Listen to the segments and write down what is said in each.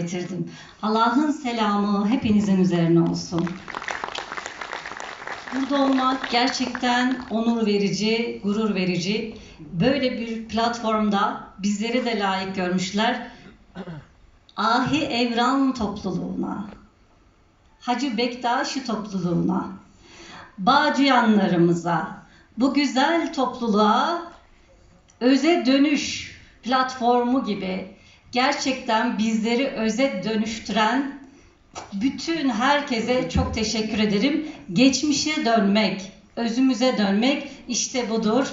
getirdim. Allah'ın selamı hepinizin üzerine olsun. Burada olmak gerçekten onur verici, gurur verici. Böyle bir platformda bizleri de layık görmüşler. Ahi Evran topluluğuna, Hacı Bektaşi topluluğuna, Bağcıyanlarımıza, bu güzel topluluğa öze dönüş platformu gibi gerçekten bizleri öze dönüştüren bütün herkese çok teşekkür ederim. Geçmişe dönmek, özümüze dönmek işte budur.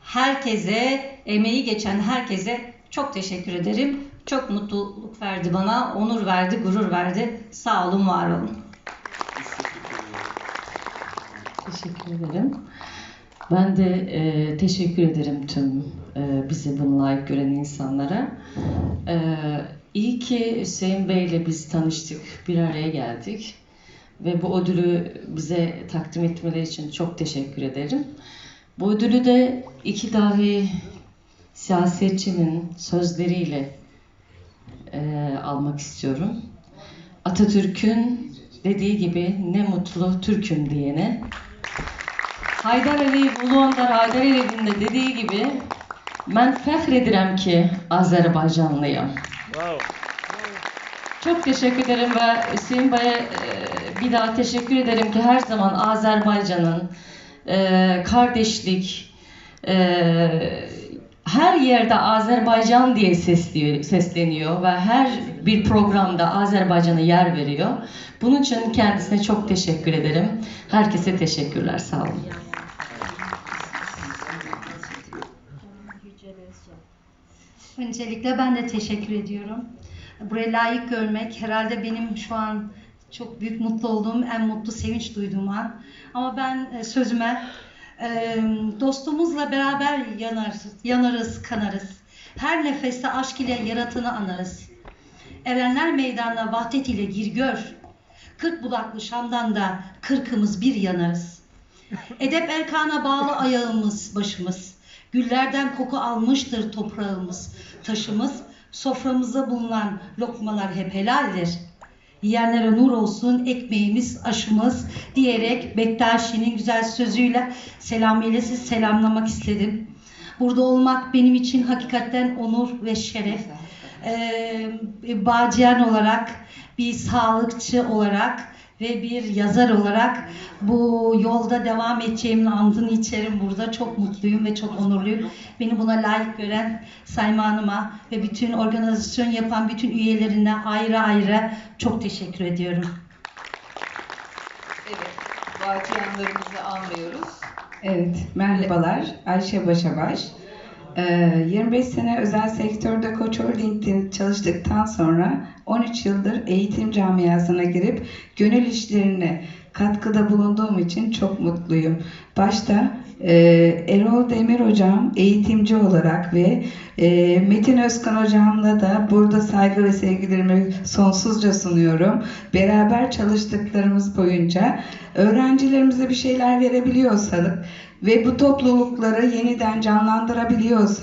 Herkese, emeği geçen herkese çok teşekkür ederim. Çok mutluluk verdi bana, onur verdi, gurur verdi. Sağ olun, var olun. Teşekkür ederim. Ben de e, teşekkür ederim tüm bizi bunu layık gören insanlara. E, iyi ki Hüseyin Bey ile biz tanıştık, bir araya geldik. Ve bu ödülü bize takdim etmeleri için çok teşekkür ederim. Bu ödülü de iki dahi siyasetçinin sözleriyle e, almak istiyorum. Atatürk'ün dediği gibi ne mutlu Türk'üm diyene. Haydar Əliyev Ulu Önder Haydar Əliyevin de dediği gibi ben fəxr ki Azərbaycanlıyam. Bravo. Çok teşekkür ederim ve Hüseyin Bey'e bir daha teşekkür ederim ki her zaman Azerbaycan'ın e, kardeşlik, e, her yerde Azerbaycan diye sesliyor, sesleniyor ve her bir programda Azerbaycan'a yer veriyor. Bunun için kendisine çok teşekkür ederim. Herkese teşekkürler. Sağ olun. Öncelikle ben de teşekkür ediyorum. Buraya layık görmek herhalde benim şu an çok büyük mutlu olduğum, en mutlu sevinç duyduğum an. Ama ben e, sözüme e, dostumuzla beraber yanarız, yanarız, kanarız. Her nefeste aşk ile yaratanı anarız. Erenler meydanına vahdet ile gir gör. Kırk budaklı Şam'dan da kırkımız bir yanarız. Edep erkana bağlı ayağımız, başımız. Güllerden koku almıştır toprağımız, taşımız. Soframızda bulunan lokmalar hep helaldir. Yiyenlere nur olsun ekmeğimiz, aşımız diyerek Bektaşi'nin güzel sözüyle selamıyla sizi selamlamak istedim. Burada olmak benim için hakikaten onur ve şeref. Ee, bağcıyan olarak, bir sağlıkçı olarak ve bir yazar olarak bu yolda devam edeceğimin andını içerim burada. Çok mutluyum ve çok onurluyum. Beni buna layık gören Sayma Hanım'a ve bütün organizasyon yapan bütün üyelerine ayrı ayrı çok teşekkür ediyorum. Evet, Bağcıyanlarımızı anlıyoruz. Evet, merhabalar. Ayşe Başabaş. Ee, 25 sene özel sektörde Koç Holding'de çalıştıktan sonra 13 yıldır eğitim camiasına girip gönül işlerine katkıda bulunduğum için çok mutluyum. Başta e, Erol Demir hocam eğitimci olarak ve e, Metin Özkan hocamla da burada saygı ve sevgilerimi sonsuzca sunuyorum. Beraber çalıştıklarımız boyunca öğrencilerimize bir şeyler verebiliyorsak ve bu toplulukları yeniden canlandırabiliyorsak